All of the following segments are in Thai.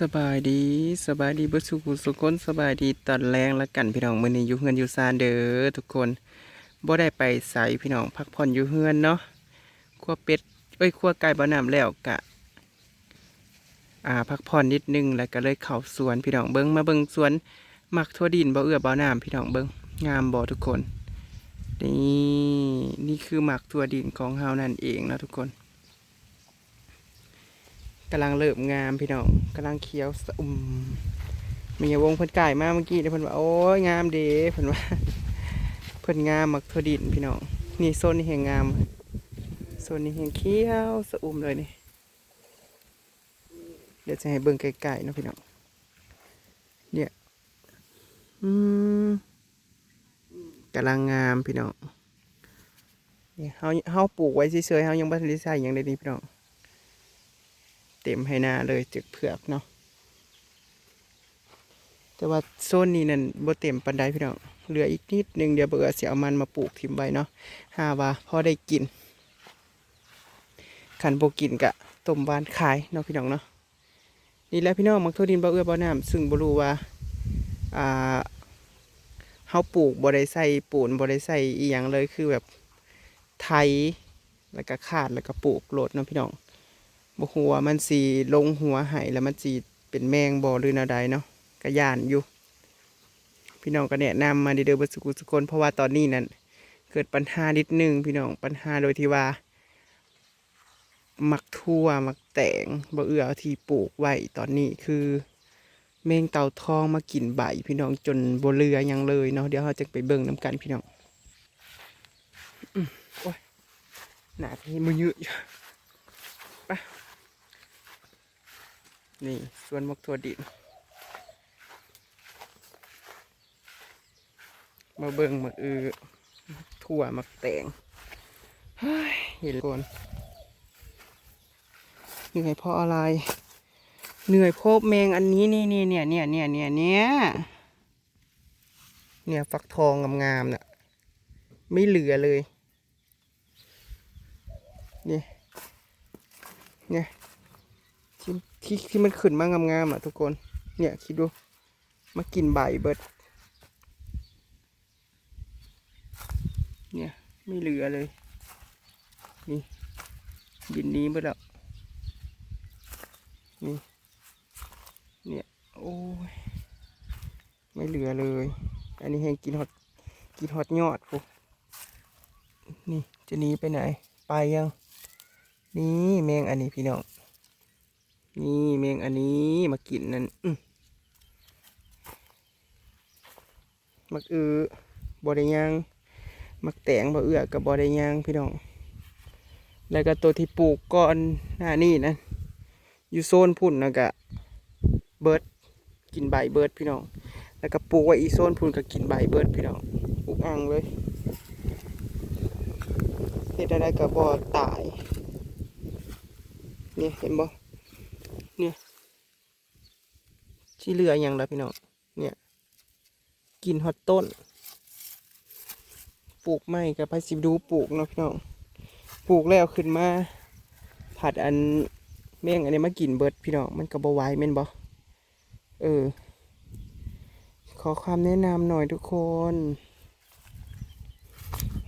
สบายดีสบายดีเบิดสุขุสุคนสบายดีตอนแรงและกันพี่น้องมื้อนี้อยู่เฮือนอยู่ซานเด้อทุกคนบ่ได้ไปไสพี่น้องพักผ่อนอยู่เฮือนเนาะครัวเป็ดเอ้ยครัวไก่บ่น้ำแล้วกะอ่าพักผ่อนนิดนึงแล้วก็เลยเข้าสวนพี่น้องเบิ่งมาเบิ่งสวนมักทั่วดินบ่เอือบ่น้ำพี่น้องเบิ่งงามบ่ทุกคนนี่นี่คือหมักทั่วดินของเฮานั่นเองนะทุกคน กำลังเริ่มงามพี่น้องกำลังเคี้ยวสอุ่มมีวงเพิ่นก่ายมาเมื่อกี้เดี๋ยวเพิ่นว่าโอ้ยงามเด้เพิ่นว่าเพิ่นงามมักทดินพี่น้องนี่โซนนี้แห่งงามโซนนี้แห่งเคี้ยวสะอุ่มเลยนี่เดี๋ยวจะให้เบิ่งไกลๆเนาะพี่น้องเนี่ยอืมกำลังงามพี่น้องนี่เฮาเฮาปลูกไว้เฉยๆเฮายังบ่ทันได้ใส่หยังเลยนี่พี่น้อง เต็มให้หน้าเลยจึกเผือกเนาะแต่ว่าโซนนี้นั่นบ่เต็มปันไดพี่น้องเหลืออีกนิดนึงเดี๋ยวเบื่อเสียเอามันมาปลูกทิมไว้เนาะหาว่าพอได้กินขันโบกินกะต้มหวานขายเนาะพี่น้องเนาะนี่แหละพี่น้องมักทั่วดินบ่เอื้อบ่น้ำซึ่งบ่รู้ว่าอ่าเฮาปลูกบ่ได้ใส่ปูนบ่ได้ใส่อีหยังเลยคือแบบไถแล้วก็ขาดแล้วก็ปลูกโลดเนาะพี่น้อง บ่ฮู้ว่ามันสีลงหัวไห้แล้วมันสีเป็นแมงบ่หรือแนวใดเนาะก็ย่านอยู่ พี่น้องก็แนะนำมาเด้อเบ่สุกุสุคนเพราะว่าตอนนี้นั่นเกิดปัญหานิดนึงพี่น้องปัญหาโดยที่ว่าหมักทั่วหมักแตงบ่เอือที่ปลูกไว้ตอนนี้คือแมงเต่าทองมากินใบพี่น้องจนบ่เหลือยังเลยเนาะเดี๋ยวเราจะไปเบิ่งน้กันพี่น้องอื้อโอ้ยหนาที่มือยืดอยู่ นี่ส่วนมกถั่วดิน มาเบิ่งมักอือถั่วมักแตงเฮ้ยเห็นก่อนเหนื่อยเพราะอะไร เหนื่อยพราะแมงอันนี้นี่นี่เนี่ยเนี่ยเนี่ยเนี่ยเนี่ยเนี่ยฟักทองงามๆน่ะไม่เหลือเลย เนี่ยเนี่ย ที่ที่มันขึ้นมางามๆอะทุกคน เนี่ยคิดดู มากินใบเบิด เนี่ยไม่เหลือเลย นี่ดินนี้เบิดแล้ว นี่ เนี่ยโอ้ย ไม่เหลือเลย อันนี้แห้งกินฮอตกินฮอตยอดพวกนี่จะหนีไปไหน ไปยัง นี่แมงอันนี้พี่น้อง นี่แมงอันนี้มากินนั่นมักอือบอได้ยางมักแตงบ่เอือกับบอได้ยางพี่น้อง แล้วก็ตัวที่ปลูกก่อนหน้านี่นะอยู่โซนพุ่นนะกะเบิร์ดกินใบเบิร์ดพี่น้อง แล้วก็ปลูกไว้อีโซนพุ่นก็กินใบเบิร์ดพี่น้องปลูกอ่างเลยเฮ็ดอะไรกับบอตายนี่เห็นบ่ ที่เหลืออย่างละพี่น้องเนี่ยกินฮอตต้น ปลูกไม่กับพายสิบดูปลูกเนาะพี่น้องปลูกแล้วขึ้นมาผัดอันแม่งอันนี้มากินเบิดพี่น้องมันก็บ่ไหวแม่นบ่เออ ขอความแนะนำหน่อยทุกคน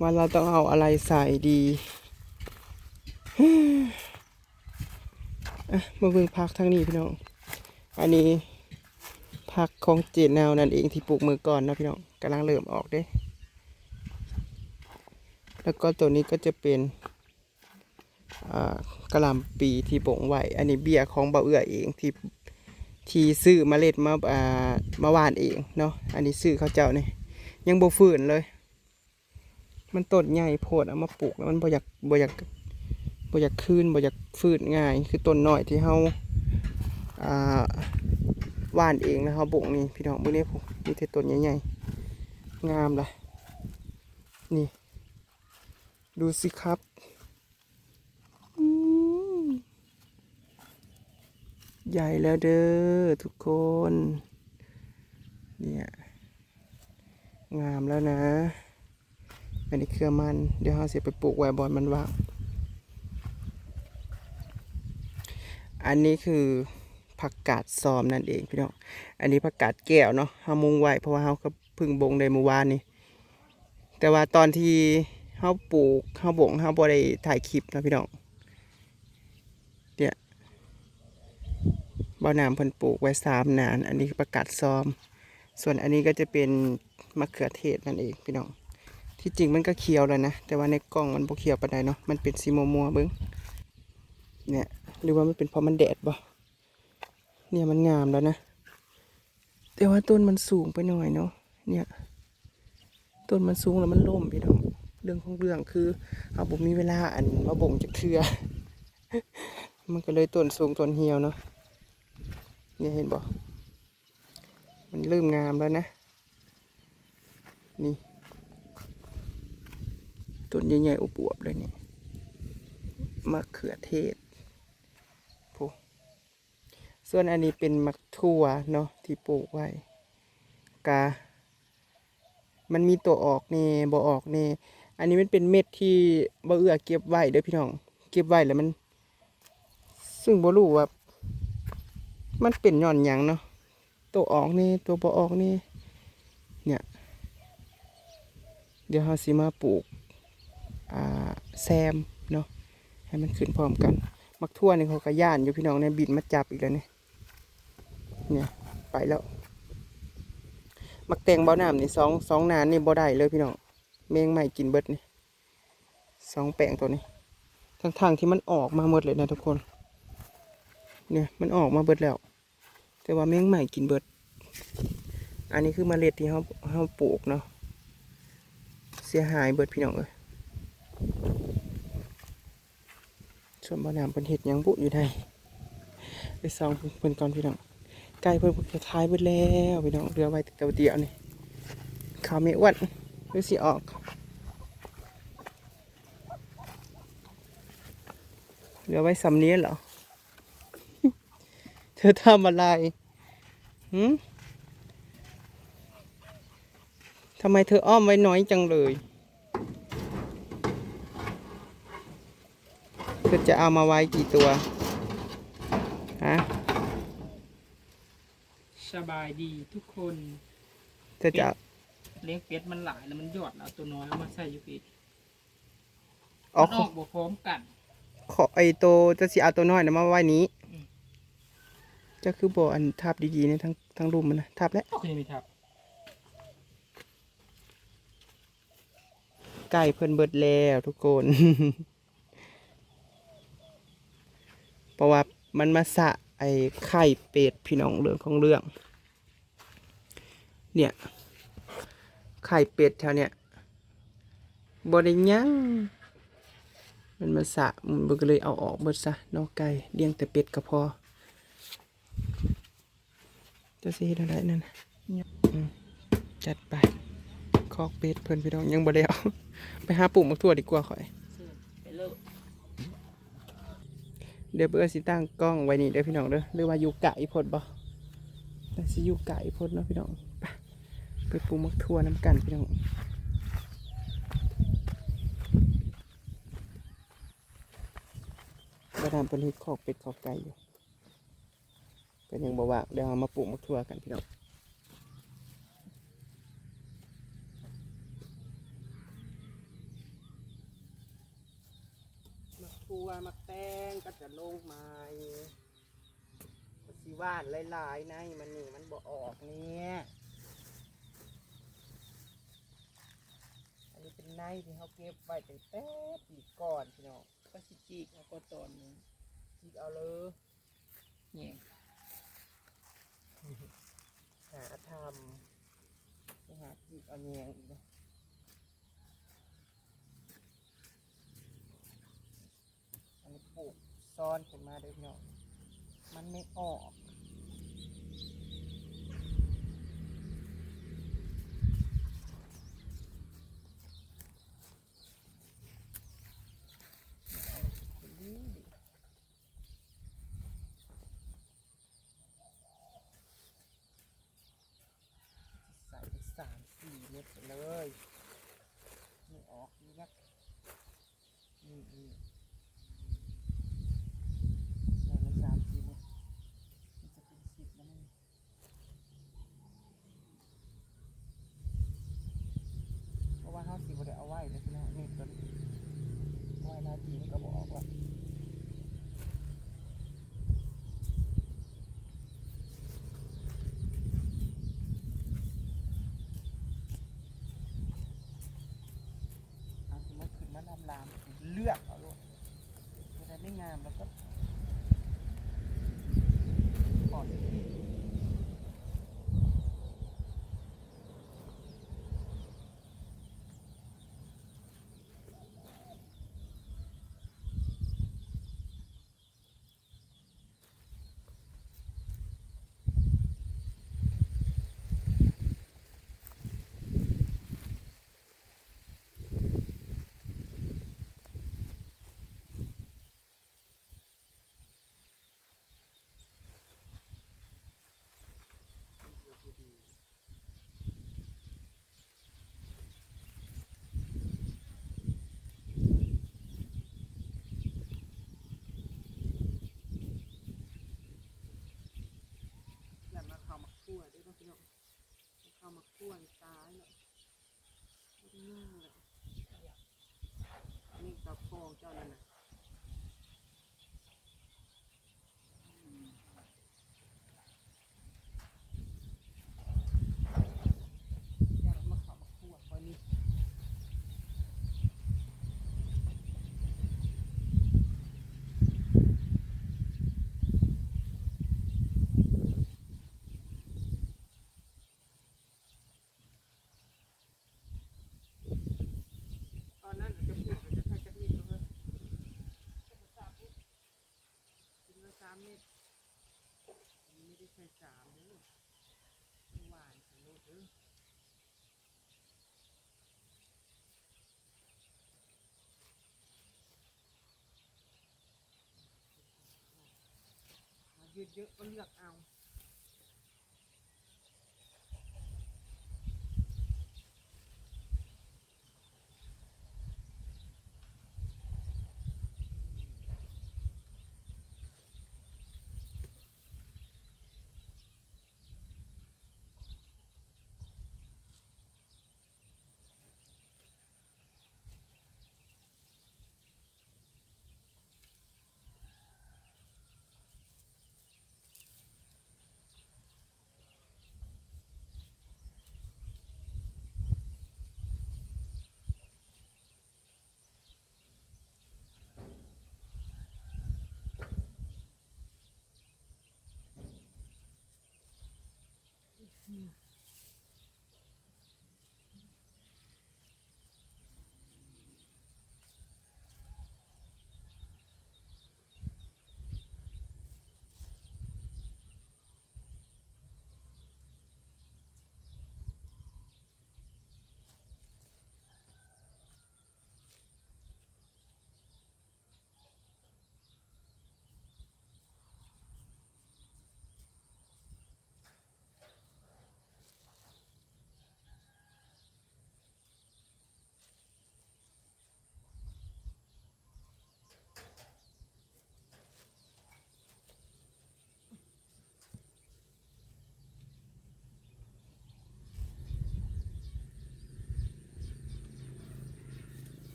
ว่าเราต้องเอาอะไรใส่ดี อะมาเบิ่งพักทางนี้พี่น้อง อันนี้ผักของเจนาวนั่นเองที่ปลูกมือก่อนนะพี่น้องกำลังเริ่มออกเด้ แล้วก็ตัวนี้ก็จะเป็นกระลำปีที่บ่งไว้อันนี้เบี้ยของเบาเอื้อเองที่ที่ซื้อเมล็ดมาอ่ามาหว่านเองเนาะ อันนี้ซื้อเขาเจ้านี่ยังโบ่ฝืนเลย มันต้นใหญ่โพดเอามาปลูกแล้วมันบ่อยากบ่อยาก บ่อยากคืนบ่อยากฝืนง่าย คือต้นหน้อยที่เฮาอ่าว่านเองนะครับบงนี่พี่น้องมื่อนี้ผมมีแต่ต้นใหญ่ๆงามเลยนี่ ดูสิครับใหญ่แล้วเด้อทุกคน เนี่ย งามแล้วนะอันนี้เครือมัน เดี๋ยวเราเสียไปปลูกไว้บอนมันว่าง อันนี้คือผักกาดซอมนั่นเองพี่น้อง อันนี้ผักกาดแก้วเนาะเฮามุงไว้เพราะว่าเฮาก็เพึ่งบงได้เมื่อวานนี้ แต่ว่าตอนที่เฮาปลูกเฮาบงเฮาบ่ได้ถ่ายคลิปนะพี่น้องเนี่ยบ่อน้ำเพิ่นปลูกไว้สามนาน อันนี้คือผักกาดซอม ส่วนอันนี้ก็จะเป็นมะเขือเทศนั่นเองพี่น้อง ที่จริงมันก็เขียวแล้วนะ แต่ว่าในกล้องมันบ่เขียวปานใดเนาะ มันเป็นสีมัวมัวๆเบิ้งเนี่ย หรือว่ามันเป็นเพราะมันแดดบ่เนี่ยมันงามแล้วนะ แต่ว่าต้นมันสูงไปหน่อยเนาะเนี่ย ต้นมันสูงแล้วมันล่มพี่น้องเรื่องของเรื่องคือเอาบ่มีเวลาอันมาบ่งจะเคือมันก็เลยต้นสูงต้นเหี่ยวเนาะเนี่ยเห็นบ่มันเริ่มงามแล้วนะ นี่ต้นใหญ่ๆอวบๆเลยเนี่ยมะเขือเทศ ส่วนอันนี้เป็นมะทั่วเนาะที่ปลูกไว้กามันมีตัวออกเน่บ่ออกเน่อันนี้มันเป็นเม็ดที่บ่เอื้อเก็บไว้เด้อพี่น้อง เก็บไว้แล้วมัน ซึ่งบ่รู้ว่า มันเป็นหย่อนหยังเนาะตัวออกนี่ตัวบ่ออกนี่เนี่ย เดี๋ยวเราสิมาปลูกอ่าแซมเนาะให้มันขึ้นพร้อมกัน มักทั่วนี่เขาก็ย่านอยู่พี่น้องเนี่ยบินมาจับอีกแล้วเนี่ย เนี่ยไปแล้วมักแตงเบาน้ำนี่สองสองนานนี่บ่ได้เลยพี่น้องเมงใหม่กินเบิดนี่สองแปลงตัวนี้ทั้งทางที่มันออกมาหมดเลยนะทุกคน เนี่ยมันออกมาเบิดแล้ว แต่ว่าแมงใหม่กินเบิด อันนี้คือเมล็ดที่เขาเขาปลูกเนาะเสียหายเบิดพี่น้องเอ้ยส่วนบ่อน้ำเป็นเห็ดยังบุอยู่ได้ไปซองเพิ่นก่อนพี่น้อง ไก่เพิ่นจะทายเบิดแล้วพี่น้องเรือไว้ต่ตัวเดียวนี่ขาไม่อ้วนหรือสิออกเหลือไว้สำเนียเหรอ เธอทำอะไรหืมทำไมเธออ้อมไว้น้อยจังเลยเธอจะเอามาไว้กี่ตัว ฮะ บายดีทุกคนเธอจะเลี้ยงเป็ดมันหลายแล้วมันยอดเอาตัวน้อยเอามาใส่อยู่ปีเอามันออกบ่พร้อมกัน ขอไอตัวจะสิเอาตัวน้อยนะมาไว้นี้อืม จะคือบ่อันทับดีๆในทั้งทั้งรูมมันนะทับแล้วโอเคไหมครับไก่เพิ่นเบิดแล้วทุกคน เพราะว่ามันมาสะไอไข่เป็ดพี่น้องเรื่องของเรื่อง เนี่ยไข่เป็ดแถวเนี้ยบ่ได้หยังมันมาสะมันก็เลยเอาออกเบิดซะนอกไก่เลี้ยงแต่เป็ดก็พอจะสิเฮ็ดอะไรนั่นจัดไปคอกเป็ดเพิ่นพี่น้องยังบ่ได้เอาไปหาปลูกมักทั่วดีกว่าข่อยเดี๋ยวเบอร์สิตั้งกล้องไว้นี่เด้อพี่น้องเด้อหรือว่าอยู่ไกลพดบ่แต่สิอยู่ไกลพดเนาะพี่น้อง ไปปลูกมักทั่วน้ำกันพี่น้องไปทำเป็นฮ็ดคอกเป็ดคอกไก่อยู่เป็นยังบอกว่าเดี๋ยวมาปลูกมักทั่วกันพี่น้องมักทั่วมักแตงก็จะลงไม้สิว่านหลายๆในมันนี่มันบ่ออกเนี่ย อันนี้เป็น ในที่เขาเก็บไว้ตั้งแต่ปีก่อนพี่น้องก็สิจีกเอาก็ตอนหนึงจิกเอาเลยเนี่ยหาทำไปหาจิกเอาแยงอีกนะอันนี้ปลูกซ้อนขึ้นมาเด้อพี่น้องมันไม่ออก กินก็บ Cho. ส่สามเด้อหวานสนุกเด้อเยอะๆก็เลือกเอา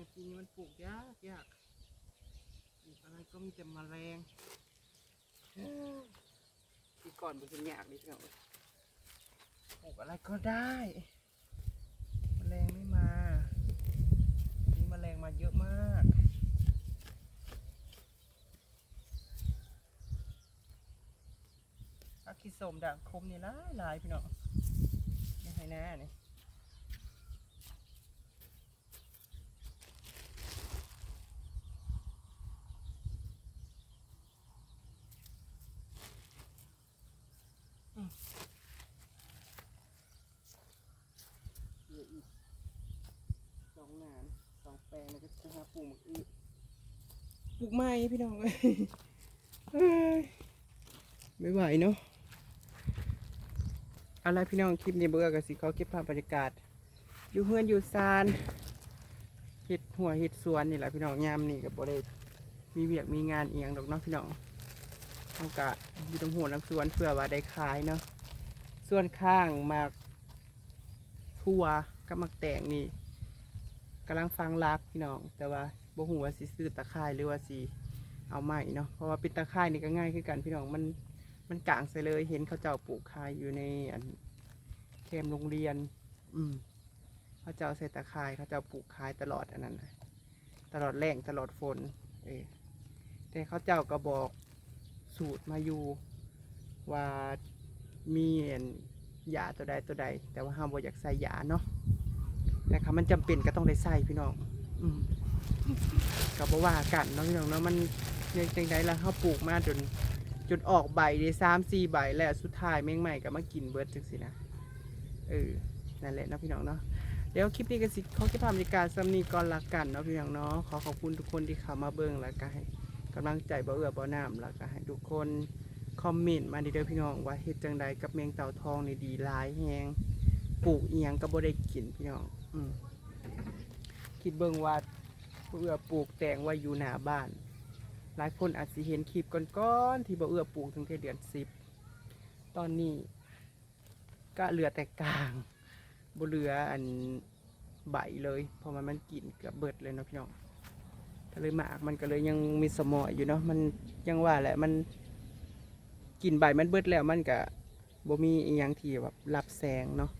ในปีนี้มันปลูกยากยากปลูกอะไรก็มีแต่มแมลงปีก่อนมันเป็นยากนิดหน่อยปลูกอะไรก็ได้มแมลงไม่มามีมแมลงมาเยอะมากอักขิสมด่างคมนี่หลายหลายพี่น้องให้ฮนาเนี่ย งแปลงแล้วก็จะหาปลูกหมกอีกปลูกไม้พี่น้องเอ้ไม่ไหวเนาะเอาละพี่น้องคลิปนี้เบื่อกับสิเขาเก็บภาพบรรยากาศ อยู่เฮือนอยู่ซานเห็ดหัวเห็ดสวนนี่แหละพี่น้องยามนี่กับบ่ได้มีเวียกมีงานเอียงดอกเนาะพี่น้องเขากะอยู่ตรงหัวน้ำสวนเพื่อว่าได้ขายเนาะส่วนข้างมากทั่วกับมักแตงนี่ กำลังฟังรักพี่น้อง แต่ว่าบ่หูว่าสิซื้อตะไคร้หรือว่าสิเอาใหม่เนาะเพราะว่าเป็นตะไคร้นี่ก็ง่ายคือกันพี่น้องมันมันกลางใส่เลยเห็นเขาเจ้าปลูกขายอยู่ในอันแคมโรงเรียน อืมเขาเจ้าใส่ตะไคร้เขาเจ้าปลูกขายตลอดอันนั้นตลอดแรงตลอดฝน เออแต่เขาเจ้าก็บอกสูตรมาอยู่ว่ามีอันยาตัวใดตัวใด แต่ว่าห้ามบ่อยากใส่ยาเนาะ แต่ค่ะมันจำเป็นก็ต้องได้ใส่พี่น้องอืมก็บ่ว่ากันเนาะพี่น้องเนาะมันยังจังไดล่ะเขาปลูกมาจนจนออกใบได้สามสี่ใบแล้วสุดท้ายแมงใหม่ก็มากินเบิร์ดจังสินะเออนั่นแหละนะพี่น้องเนาะเดี๋ยวคลิปนี้ก็สิเขาจะพาบรรยากาศซัมนีก่อนละกันเนาะพี่น้องเนาะขอขอบคุณทุกคนที่เข้ามาเบิ่งแล้วก็ให้กำลังใจบ่เอื้อบ่น้ำแล้วก็ให้ทุกคนคอมเมนต์มาดีเด้อพี่น้องว่าเฮ็ดจังใดกับแมงเต่าทองนี่ดีหลายแฮงปลูกเอียงก็บ่ได้กินพี่น้อง คิดเบิ่งว่าบ่เอื้อปลูกแตงไว้อยู่หน้าบ้าน หลายคนอาจสิเห็นคลิปก่อนๆที่บ่เอื้อปลูกตั้งแต่เดือนสิบตอนนี้ ก็เหลือแต่กลางบ่เหลืออันใบเลยเพราะมันมันกินเกือบเบิดเลยเนาะพี่น้องถ้าเลหมากมันก็เลยยังมีสมออยู่เนาะมันยังว่าแหละมันกินใบมันเบิดแล้วมันก็บ่มีอีหยังที่แบบรับแสงเนาะ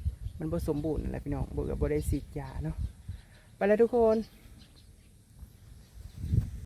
มันบ่สมบูรณ์แหละพี่น้องบ่เอื้อบ่ได้ฉีดยาเนาะไปแล้วทุกคน